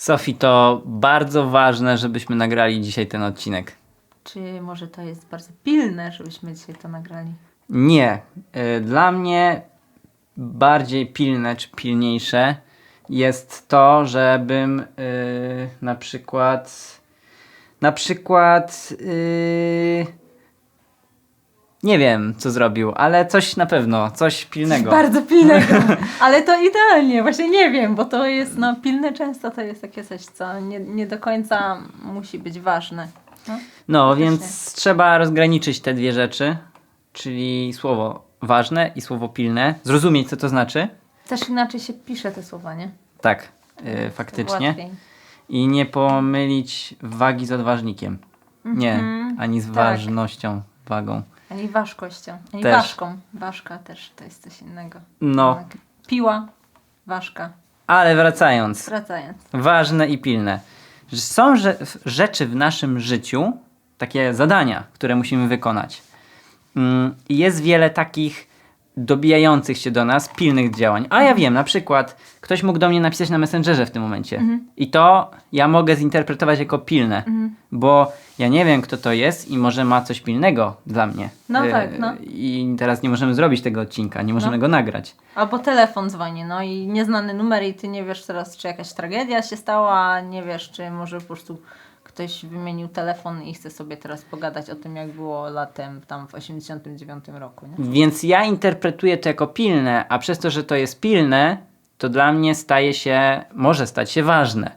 Sofii, to bardzo ważne, żebyśmy nagrali dzisiaj ten odcinek. Czy może to jest bardzo pilne, żebyśmy dzisiaj to nagrali? Nie. Y, Dla mnie bardziej pilne czy pilniejsze jest to, żebym y, na przykład na przykład y, nie wiem co zrobił, ale coś na pewno, coś pilnego. Bardzo pilnego. Ale to idealnie, właśnie nie wiem, bo to jest no pilne często to jest takie coś, co nie, nie do końca musi być ważne. No. No, więc trzeba rozgraniczyć te dwie rzeczy, czyli słowo ważne i słowo pilne. Zrozumieć, co to znaczy. Też inaczej się pisze te słowa, nie? Tak, yy, faktycznie. Łatwiej. I nie pomylić wagi z odważnikiem. Nie, Mhm, ani z tak. ważnością, wagą. Ani ważkością. Ani Też. ważką. Ważka też to jest coś innego. No, Tak. Piła, ważka. ale wracając. Wracając. Ważne i pilne. Że Są rze- rzeczy w naszym życiu, takie zadania, które musimy wykonać. Mm, I jest wiele takich dobijających się do nas pilnych działań. A ja wiem, na przykład ktoś mógł do mnie napisać na Messengerze w tym momencie. Mhm. I to ja mogę zinterpretować jako pilne, bo ja nie wiem, kto to jest i może ma coś pilnego dla mnie. No Y, tak, no. I teraz nie możemy zrobić tego odcinka, nie możemy No. go nagrać. Albo telefon dzwoni, no i nieznany numer i ty nie wiesz teraz, czy jakaś tragedia się stała, nie wiesz, czy może po prostu ktoś wymienił telefon i chce sobie teraz pogadać o tym, jak było latem tam w 89 roku, nie? Więc ja interpretuję to jako pilne, a przez to, że to jest pilne, to dla mnie staje się, może stać się ważne.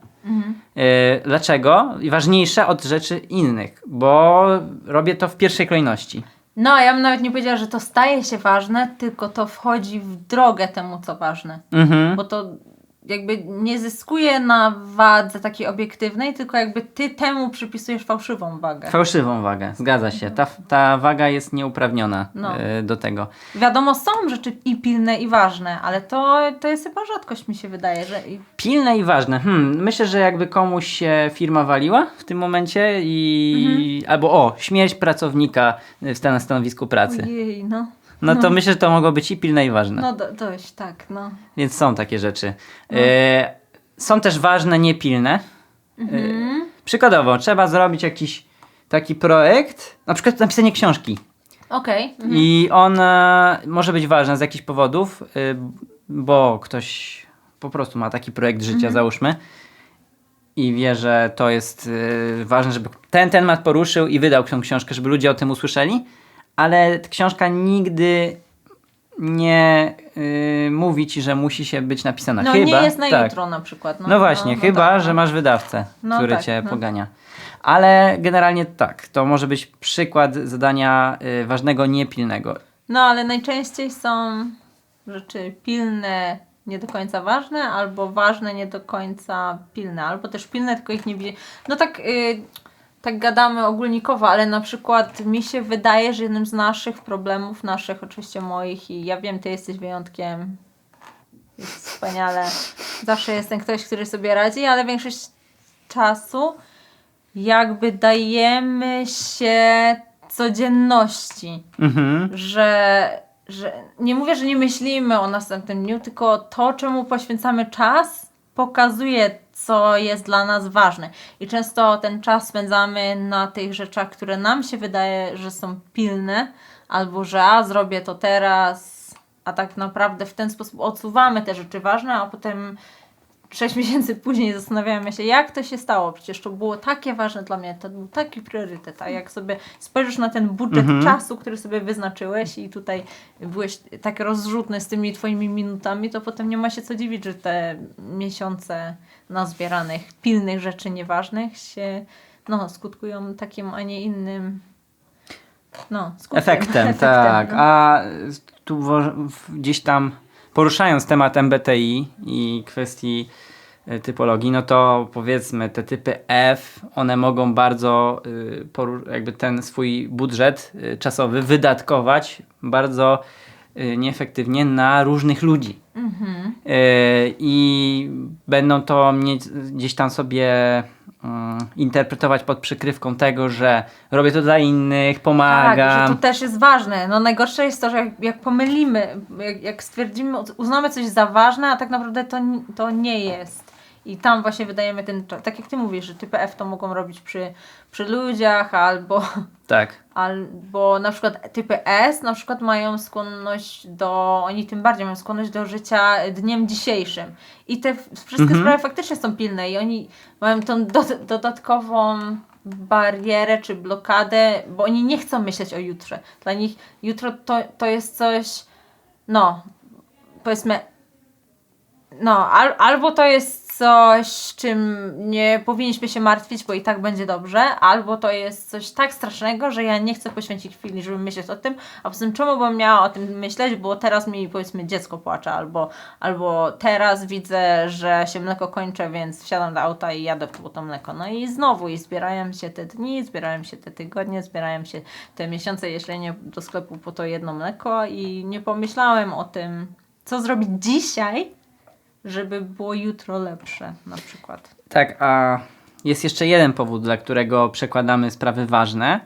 Yy, dlaczego? Ważniejsze od rzeczy innych, bo robię to w pierwszej kolejności. No, ja bym nawet nie powiedziała, że to staje się ważne, tylko to wchodzi w drogę temu, co ważne. Mhm. Bo to jakby nie zyskuje na wadze takiej obiektywnej, tylko jakby ty temu przypisujesz fałszywą wagę. Fałszywą wagę, zgadza się. Ta, ta waga jest nieuprawniona No. yy, do tego. Wiadomo, są rzeczy i pilne, i ważne, ale to, to jest chyba rzadkość, mi się wydaje, że Pilne i ważne. Hmm, myślę, że jakby komuś się firma waliła w tym momencie i... Albo o, śmierć pracownika w na stanowisku pracy. Ojej, no. No to myślę, że to mogło być i pilne i ważne. No do, dość, tak, no. Więc są takie rzeczy. E, są też ważne, niepilne. E, przykładowo, trzeba zrobić jakiś taki projekt, na przykład napisanie książki. Okej. mhm. I ona może być ważna z jakichś powodów, y, bo ktoś po prostu ma taki projekt życia, załóżmy. I wie, że to jest y, ważne, żeby ten temat poruszył i wydał tą książkę, żeby ludzie o tym usłyszeli. Ale książka nigdy nie y, mówi ci, że musi się być napisana. No chyba, nie jest na tak. jutro na przykład. No, No właśnie, no chyba, tak, że no. masz wydawcę, No który tak, cię no. pogania. Ale generalnie tak, to może być przykład zadania y, ważnego, niepilnego. No ale najczęściej są rzeczy pilne, nie do końca ważne, albo ważne, nie do końca pilne, albo też pilne, tylko ich nie widzi. No tak, y, tak gadamy ogólnikowo, ale na przykład mi się wydaje, że jednym z naszych problemów, naszych oczywiście moich i ja wiem, ty jesteś wyjątkiem, jest wspaniale, zawsze jest ten ktoś, który sobie radzi, ale większość czasu jakby dajemy się codzienności Mhm. że, że nie mówię, że nie myślimy o następnym dniu, tylko to, czemu poświęcamy czas, pokazuje, co jest dla nas ważne. I często ten czas spędzamy na tych rzeczach, które nam się wydaje, że są pilne, albo że a zrobię to teraz, a tak naprawdę w ten sposób odsuwamy te rzeczy ważne, a potem sześć miesięcy później zastanawiamy się, jak to się stało. Przecież to było takie ważne dla mnie, to był taki priorytet. A jak sobie spojrzysz na ten budżet czasu, który sobie wyznaczyłeś i tutaj byłeś tak rozrzutny z tymi twoimi minutami, to potem nie ma się co dziwić, że te miesiące nazbieranych, pilnych rzeczy nieważnych się no, skutkują takim, a nie innym no, skutkiem. Efektem, tak. no. A tu gdzieś tam poruszając temat MBTI i kwestii y, typologii, no to powiedzmy te typy F, one mogą bardzo y, jakby ten swój budżet y, czasowy wydatkować bardzo y, nieefektywnie na różnych ludzi. Mhm. I będą to mieć gdzieś tam sobie interpretować pod przykrywką tego, że robię to dla innych, pomagam. Tak, że to też jest ważne. No najgorsze jest to, że jak, jak pomylimy, jak, jak stwierdzimy, uznamy coś za ważne, a tak naprawdę to, to nie jest. I tam właśnie wydajemy ten czas. Tak jak ty mówisz, że typy F to mogą robić przy, przy ludziach albo Tak. Albo na przykład typy S na przykład mają skłonność do, oni tym bardziej mają skłonność do życia dniem dzisiejszym. I te wszystkie Mhm. sprawy faktycznie są pilne i oni mają tą do, dodatkową barierę czy blokadę, bo oni nie chcą myśleć o jutrze. Dla nich jutro to, to jest coś, no, powiedzmy, no, al, albo to jest coś, czym nie powinniśmy się martwić, bo i tak będzie dobrze, albo to jest coś tak strasznego, że ja nie chcę poświęcić chwili, żeby myśleć o tym, a poza tym czemu bym miała o tym myśleć, bo teraz mi powiedzmy dziecko płacze, albo, albo teraz widzę, że się mleko kończy, więc wsiadam do auta i jadę po to mleko. No i znowu, i zbierają się te dni, zbierają się te tygodnie, zbierają się te miesiące, jeśli nie do sklepu po to jedno mleko i nie pomyślałem o tym, co zrobić dzisiaj, żeby było jutro lepsze na przykład. Tak, a jest jeszcze jeden powód, dla którego przekładamy sprawy ważne.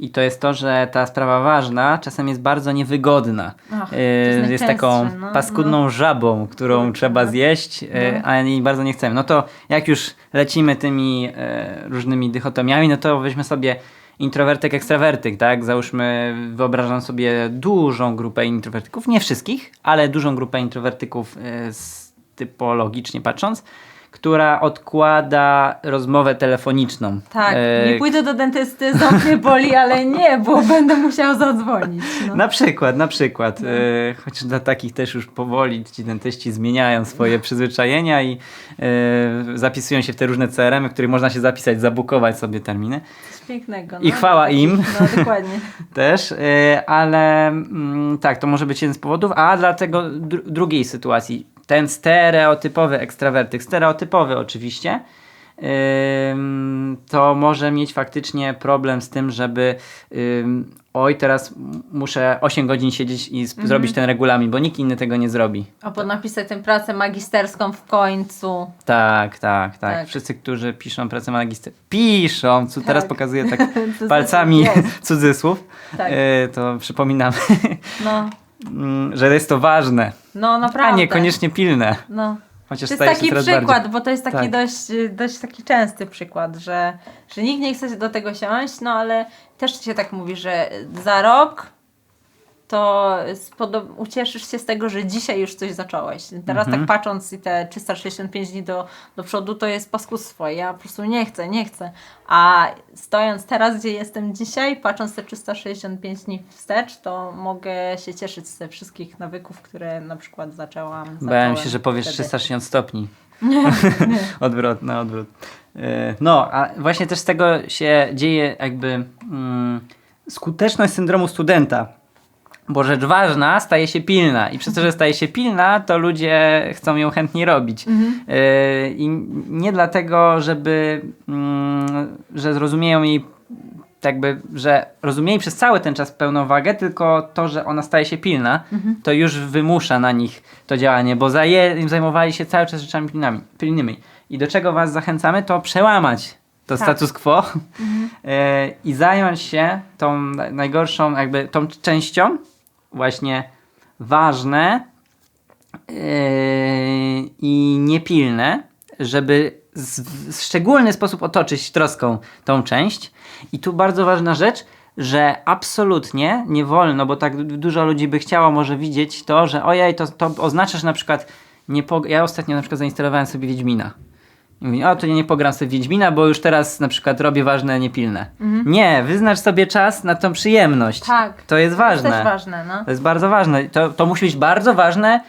I to jest to, że ta sprawa ważna czasem jest bardzo niewygodna. Ach, Yy, jest jest taką no, paskudną żabą, którą Kurczę, trzeba no. zjeść, yy, No. ale jej bardzo nie chcemy. No to jak już lecimy tymi yy, różnymi dychotomiami, no to weźmy sobie introwertyk, ekstrawertyk, tak? Załóżmy, wyobrażam sobie dużą grupę introwertyków, nie wszystkich, ale dużą grupę introwertyków z, typologicznie patrząc, która odkłada rozmowę telefoniczną. Tak, Yy, nie pójdę do dentysty, ząb mnie boli, ale nie, bo będę musiała zadzwonić. No. Na przykład, na przykład. E, choć dla takich też już powoli ci dentyści zmieniają swoje przyzwyczajenia i e, zapisują się w te różne CRM, w których można się zapisać, zabukować sobie terminy. Coś pięknego. I chwała im. No dokładnie. Też, e, ale mm, tak, to może być jeden z powodów, a dla tego dru- drugiej sytuacji, ten stereotypowy ekstrawertyk, stereotypowy oczywiście, to może mieć faktycznie problem z tym, żeby oj, teraz muszę 8 godzin siedzieć i sp- zrobić ten regulamin, bo nikt inny tego nie zrobi. Albo napisać tę pracę magisterską w końcu. Tak, tak, tak. Tak. Wszyscy, którzy piszą pracę magister, piszą, co teraz Tak. pokazuję tak To palcami cudzysłów, Tak. e, to przypominamy. No, że jest to ważne, no a naprawdę. niekoniecznie pilne. No. Chociaż To jest taki przykład, bardziej. bo to jest taki Tak. dość, dość taki częsty przykład, że, że nikt nie chce do tego siąść, no ale też się tak mówi, że za rok to ucieszysz się z tego, że dzisiaj już coś zacząłeś. Teraz Mhm. tak patrząc i te 365 dni do, do przodu, to jest paskustwo. Ja po prostu nie chcę, nie chcę. A stojąc teraz, gdzie jestem dzisiaj, patrząc te 365 dni wstecz, to mogę się cieszyć z tych wszystkich nawyków, które na przykład zaczęłam. Bałem się, że powiesz wtedy. 360 stopni. odwrot, na odwrót. E, No, a właśnie też z tego się dzieje jakby mm, skuteczność syndromu studenta. Bo rzecz ważna staje się pilna i przez to, że staje się pilna, to ludzie chcą ją chętnie robić. E, I nie dlatego, żeby, mm, że zrozumieją jej jakby, że rozumieli przez cały ten czas pełną wagę, tylko to, że ona staje się pilna, to już wymusza na nich to działanie, bo zaję, zajmowali się cały czas rzeczami pilnami, pilnymi. I do czego was zachęcamy, to przełamać to Tak. status quo e, i zająć się tą na- najgorszą, jakby tą częścią, właśnie ważne yy, i niepilne, żeby w szczególny sposób otoczyć troską tą część. I tu bardzo ważna rzecz, że absolutnie nie wolno, bo tak du- dużo ludzi by chciało może widzieć to, że ojej, to, to na przykład nie po... ja ostatnio na przykład zainstalowałem sobie Wiedźmina. I mówię, o to nie, nie pogram sobie w Wiedźmina, bo już teraz na przykład robię ważne, niepilne. Nie, wyznacz sobie czas na tą przyjemność. Tak. To jest To jest ważne. ważne, no. To jest bardzo ważne. To, to musi być bardzo ważne,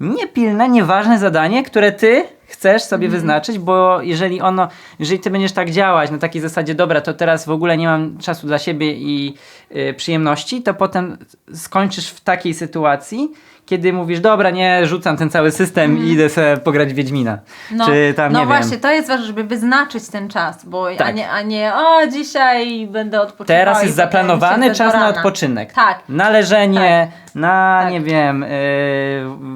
niepilne, nieważne zadanie, które ty chcesz sobie Mhm. wyznaczyć, bo jeżeli ono, jeżeli ty będziesz tak działać na takiej zasadzie, dobra, to teraz w ogóle nie mam czasu dla siebie i y, przyjemności, to potem skończysz w takiej sytuacji, kiedy mówisz, dobra, nie, rzucam ten cały system i idę sobie pograć Wiedźmina. Mhm. No, Czy tam, no nie właśnie, wiem. to jest ważne, żeby wyznaczyć ten czas, bo a, Tak. nie, a nie, o dzisiaj będę odpoczywała. Teraz jest zaplanowany czas na odpoczynek. Tak. Na leżenie, na Tak. nie wiem, y,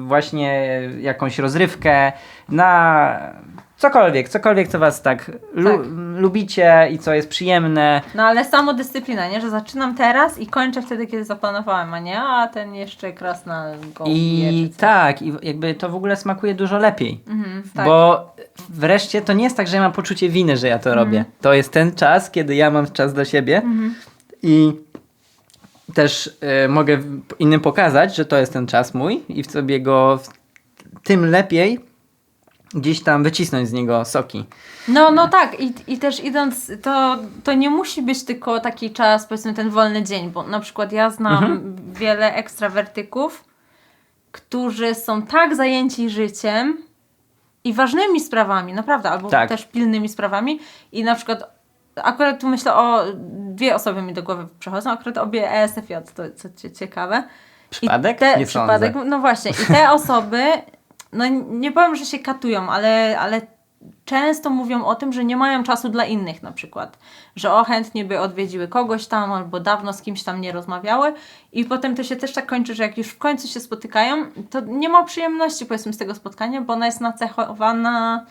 właśnie jakąś rozrywkę, na cokolwiek, cokolwiek, co was tak, lu- Tak. lubicie i co jest przyjemne. No ale samodyscyplina, nie? Że zaczynam teraz i kończę wtedy, kiedy zaplanowałem, a nie? A ten jeszcze krasnal go I tak, i jakby to w ogóle smakuje dużo lepiej. Mhm, tak. Bo wreszcie to nie jest tak, że ja mam poczucie winy, że ja to Mhm. robię. To jest ten czas, kiedy ja mam czas dla siebie i też e, mogę innym pokazać, że to jest ten czas mój i w sobie go w, tym lepiej gdzieś tam wycisnąć z niego soki. No, no tak, I, i też idąc, to, to nie musi być tylko taki czas, powiedzmy ten wolny dzień, bo na przykład ja znam Mhm. wiele ekstrawertyków, którzy są tak zajęci życiem i ważnymi sprawami, naprawdę, albo Tak. też pilnymi sprawami i na przykład akurat tu myślę o, dwie osoby mi do głowy przychodzą, akurat obie ESFJ, to co cie- ciekawe. Przypadek? Te, Nie przypadek, sądzę. no właśnie. I te osoby, no nie powiem, że się katują, ale, ale często mówią o tym, że nie mają czasu dla innych na przykład. Że o chętnie by odwiedziły kogoś tam, albo dawno z kimś tam nie rozmawiały. I potem to się też tak kończy, że jak już w końcu się spotykają, to nie ma przyjemności powiedzmy z tego spotkania, bo ona jest nacechowana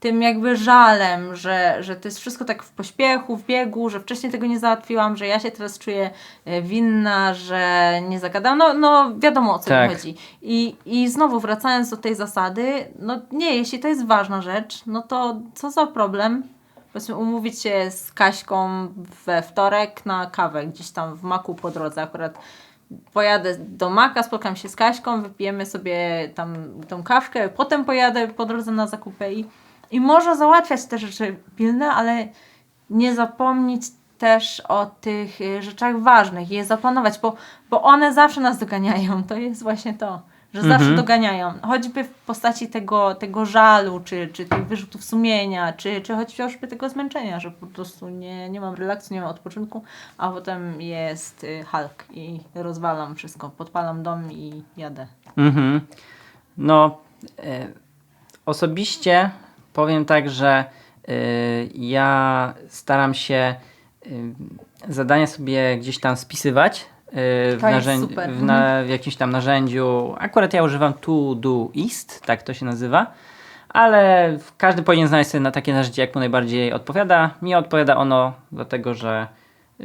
tym jakby żalem, że, że to jest wszystko tak w pośpiechu, w biegu, że wcześniej tego nie załatwiłam, że ja się teraz czuję e, winna, że nie zagadałam. No, no wiadomo o co Tak. mi chodzi. I, I znowu wracając do tej zasady, no nie, jeśli to jest ważna rzecz, no to co za problem? Powiedzmy umówić się z Kaśką we wtorek na kawę gdzieś tam w Maku po drodze akurat pojadę do Maka, spotkam się z Kaśką, wypijemy sobie tam tą kawkę, potem pojadę po drodze na zakupy i, i może załatwiać te rzeczy pilne, ale nie zapomnieć też o tych y, rzeczach ważnych, je zaplanować, bo, bo one zawsze nas doganiają. To jest właśnie to, że zawsze Mhm. doganiają. Choćby w postaci tego, tego żalu, czy, czy tych wyrzutów sumienia, czy, czy chociażby tego zmęczenia, że po prostu nie, nie mam relaksu, nie mam odpoczynku, a potem jest y, Hulk i rozwalam wszystko, podpalam dom i jadę. Mhm. No, e, osobiście powiem tak, że e, ja staram się e, zadania sobie gdzieś tam spisywać e, w, To narzędzi- w, na, w jakimś tam narzędziu. Akurat ja używam Todoist, tak to się nazywa. Ale każdy powinien znaleźć sobie na takie narzędzie, jak mu najbardziej odpowiada. Mi odpowiada ono, dlatego że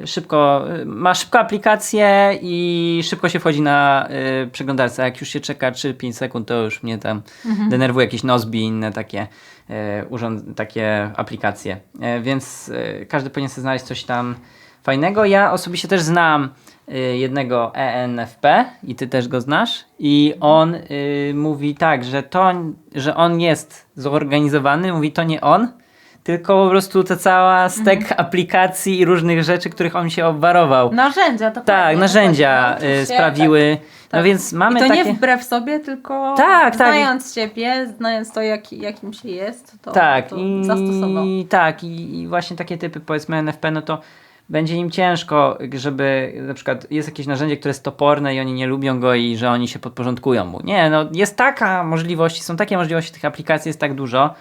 szybko, ma szybką aplikację i szybko się wchodzi na y, przeglądarce. Jak już się czeka 3-5 sekund, to już mnie tam denerwuje jakieś Nozbi i inne takie, y, urząd, takie aplikacje. Y, więc y, każdy powinien sobie znaleźć coś tam fajnego. Ja osobiście też znam y, jednego ENFP i ty też go znasz i on y, mówi tak, że to, że on jest zorganizowany, mówi to nie on, tylko po prostu ta cała stek aplikacji i różnych rzeczy, których on się obwarował. Narzędzia, to tak, narzędzia dokładnie. No, y, się- sprawiły. No tak. więc mamy I to takie. nie wbrew sobie, tylko Tak, tak. znając siebie, znając to, jak, jakim się jest, to, tak, to i, zastosował. tak i, i właśnie takie typy powiedzmy NFP, no to będzie im ciężko, żeby na przykład jest jakieś narzędzie, które jest toporne i oni nie lubią go i że oni się podporządkują mu. Nie, no jest taka możliwość, są takie możliwości tych aplikacji, jest tak dużo.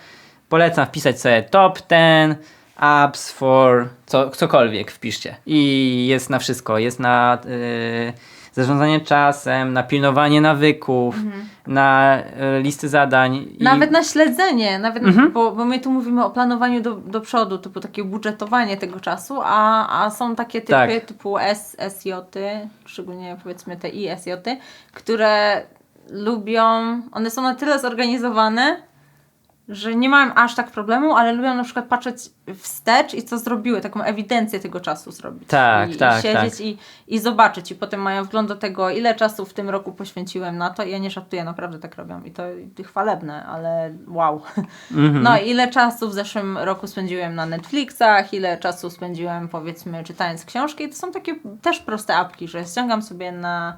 Polecam wpisać sobie top 10 apps for co, cokolwiek wpiszcie i jest na wszystko, jest na y, zarządzanie czasem, na pilnowanie nawyków, na y, listy zadań. i- Mhm. Nawet na śledzenie, nawet, Mhm. bo, bo my tu mówimy o planowaniu do, do przodu, typu takie budżetowanie tego czasu, a, a są takie typy Tak. typu S, SJ, szczególnie powiedzmy te ISJ, które lubią, one są na tyle zorganizowane, że nie mają aż tak problemu, ale lubią na przykład patrzeć wstecz i co zrobiły, taką ewidencję tego czasu zrobić. Tak, I, tak, i siedzieć tak. i, i zobaczyć i potem mają wgląd do tego, ile czasu w tym roku poświęciłem na to. Ja nie żartuję, naprawdę tak robią i to i chwalebne, ale wow. Mhm. No ile czasu w zeszłym roku spędziłem na Netflixach, ile czasu spędziłem powiedzmy czytając książki. To są takie też proste apki, że ściągam sobie na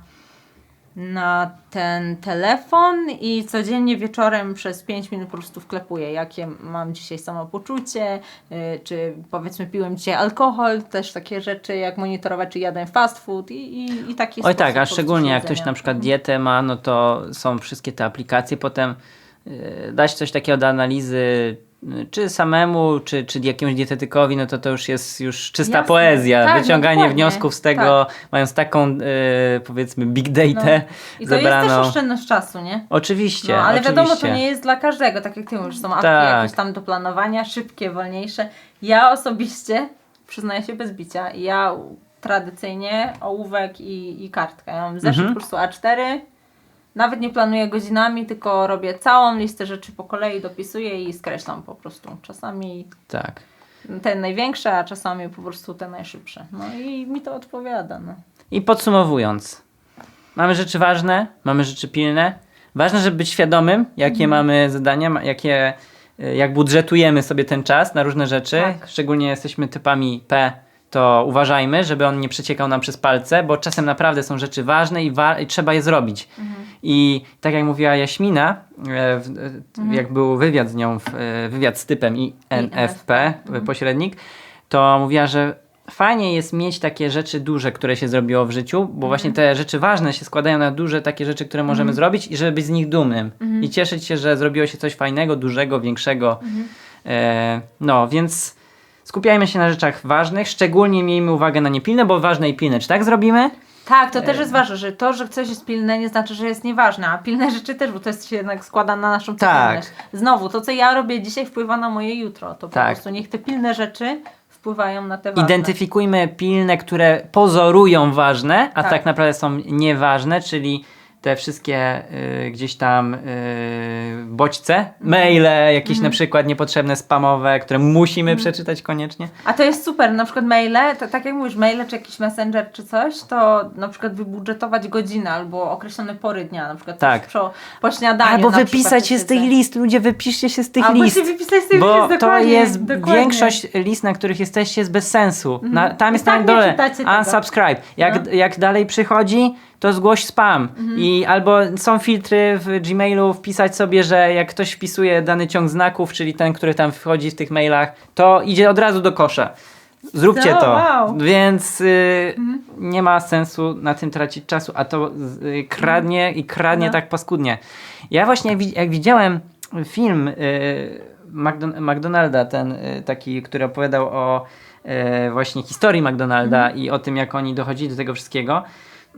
na ten telefon i codziennie wieczorem przez 5 minut po prostu wklepuję, jakie mam dzisiaj samopoczucie, yy, czy powiedzmy piłem dzisiaj alkohol, też takie rzeczy jak monitorować, czy jadłem fast food i, i, i taki Oj tak, a szczególnie jak ktoś na przykład dietę ma, no to są wszystkie te aplikacje, potem yy, dać coś takiego do analizy, y, czy samemu, czy, czy jakiemuś dietetykowi, no to to już jest już czysta Jasne. poezja. Tak, Wyciąganie dokładnie. wniosków z tego, mając taką y, powiedzmy big data No. I to zebraną. jest też oszczędność czasu, nie? Oczywiście, No, ale oczywiście. wiadomo, to nie jest dla każdego, tak jak ty mówisz, są apki Tak. jakieś tam do planowania, szybkie, wolniejsze. Ja osobiście, przyznaję się bez bicia, ja tradycyjnie ołówek i, i kartkę. Ja mam zeszyt Mhm. po prostu A4, nawet nie planuję godzinami, tylko robię całą listę rzeczy po kolei, dopisuję i skreślam po prostu. Czasami Tak. te największe, a czasami po prostu te najszybsze. No i mi to odpowiada. No. I podsumowując, mamy rzeczy ważne, mamy rzeczy pilne. Ważne, żeby być świadomym, jakie Mhm. mamy zadania, jakie, y, jak budżetujemy sobie ten czas na różne rzeczy. Tak. Szczególnie jesteśmy typami P, to uważajmy, żeby on nie przeciekał nam przez palce, bo czasem naprawdę są rzeczy ważne i, wa- i trzeba je zrobić. Mhm. I tak jak mówiła Jaśmina, e, w, e, Mhm. jak był wywiad z nią, w, e, wywiad z typem INFP, Mhm. pośrednik, to mówiła, że fajnie jest mieć takie rzeczy duże, które się zrobiło w życiu, bo Mhm. właśnie te rzeczy ważne się składają na duże takie rzeczy, które możemy zrobić i żeby być z nich dumnym. Mhm. I cieszyć się, że zrobiło się coś fajnego, dużego, większego. Mhm. E, no, więc skupiajmy się na rzeczach ważnych, szczególnie miejmy uwagę na niepilne, bo ważne i pilne. Czy tak zrobimy? Tak, to też jest ważne, że to, że coś jest pilne, nie znaczy, że jest nieważne, a pilne rzeczy też, bo to jest się jednak składa na naszą Tak. codzienność. Znowu, to co ja robię dzisiaj wpływa na moje jutro, to po Tak. prostu niech te pilne rzeczy wpływają na te ważne. Identyfikujmy pilne, które pozorują ważne, a tak, Tak. naprawdę są nieważne, czyli te wszystkie y, gdzieś tam y, bodźce, Mhm. maile, jakieś na przykład niepotrzebne spamowe, które musimy przeczytać koniecznie. A to jest super, na przykład maile, to, tak jak mówisz, maile czy jakiś messenger czy coś, to na przykład wybudżetować godzinę albo określone pory dnia, na przykład Tak. po, po śniadaniu. Albo na przykład wypisać się z tych list, ludzie wypiszcie się z tych Albo list. się wypisać z tych Bo list, to dokładnie, jest dokładnie. większość list, na których jesteście, jest bez sensu. Na, tam I jest tak na nie dole czytacie tego. unsubscribe. Jak, No. jak dalej przychodzi, to zgłoś spam. Mhm. I albo są filtry w Gmailu, wpisać sobie, że jak ktoś wpisuje dany ciąg znaków, czyli ten, który tam wchodzi w tych mailach, to idzie od razu do kosza. Zróbcie O, to. wow. Więc y, nie ma sensu na tym tracić czasu, a to y, kradnie i kradnie No. tak paskudnie. Ja właśnie jak, wi- jak widziałem film y, McDon- McDonalda, ten y, taki, który opowiadał o y, właśnie historii McDonalda i o tym, jak oni dochodzili do tego wszystkiego,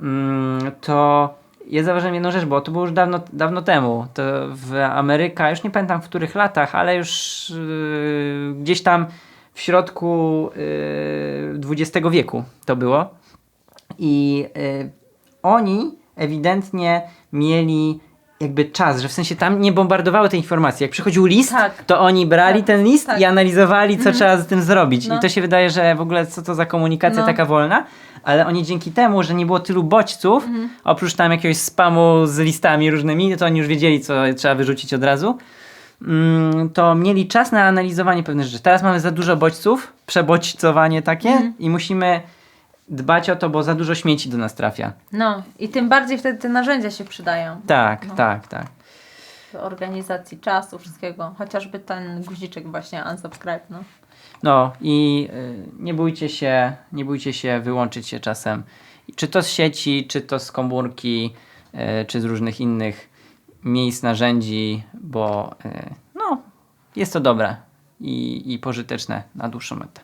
mm, to ja zauważyłem jedną rzecz, bo to było już dawno, dawno temu. To w Ameryka, już nie pamiętam w których latach, ale już y, gdzieś tam w środku y, XX wieku to było. I y, oni ewidentnie mieli jakby czas, że w sensie tam nie bombardowały te informacje. Jak przychodził list, Tak. to oni brali Tak, ten list tak. i analizowali, co trzeba z tym zrobić. No. I to się wydaje, że w ogóle co to za komunikacja No. taka wolna, ale oni dzięki temu, że nie było tylu bodźców, Mhm. oprócz tam jakiegoś spamu z listami różnymi, to oni już wiedzieli, co trzeba wyrzucić od razu. Mm, to mieli czas na analizowanie pewnych rzeczy. Teraz mamy za dużo bodźców, przebodźcowanie takie Mhm. i musimy dbać o to, bo za dużo śmieci do nas trafia. No i tym bardziej wtedy te narzędzia się przydają. Tak, No. tak, tak. do organizacji czasu, wszystkiego. Chociażby ten guziczek właśnie unsubscribe, no. No i y, nie bójcie się, nie bójcie się wyłączyć się czasem. Czy to z sieci, czy to z komórki, y, czy z różnych innych miejsc, narzędzi, bo y, no, jest to dobre i, i pożyteczne na dłuższą metę.